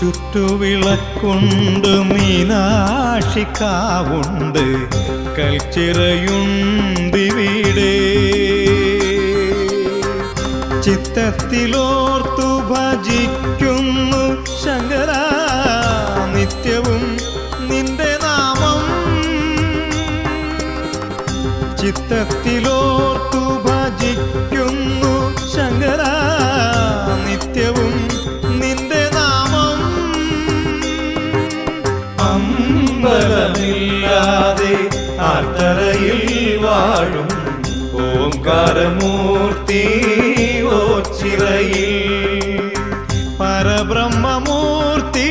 ചുറ്റുവിളക്കുണ്ട് മീനാക്ഷിക്കാവുണ്ട് കൽച്ചിറയുണ്ടിവിടെ ചിത്തത്തിലോർത്തു ഭജിക്കുന്നു ശങ്കര നിത്യവും നിന്റെ നാമം. ചിത്തത്തിലോർത്തു അമ്പലമില്ലാതെ ആർത്തറയിൽ വാഴും ഓംകാരമൂർത്തി ഓച്ചിറയിൽ പരബ്രഹ്മമൂർത്തി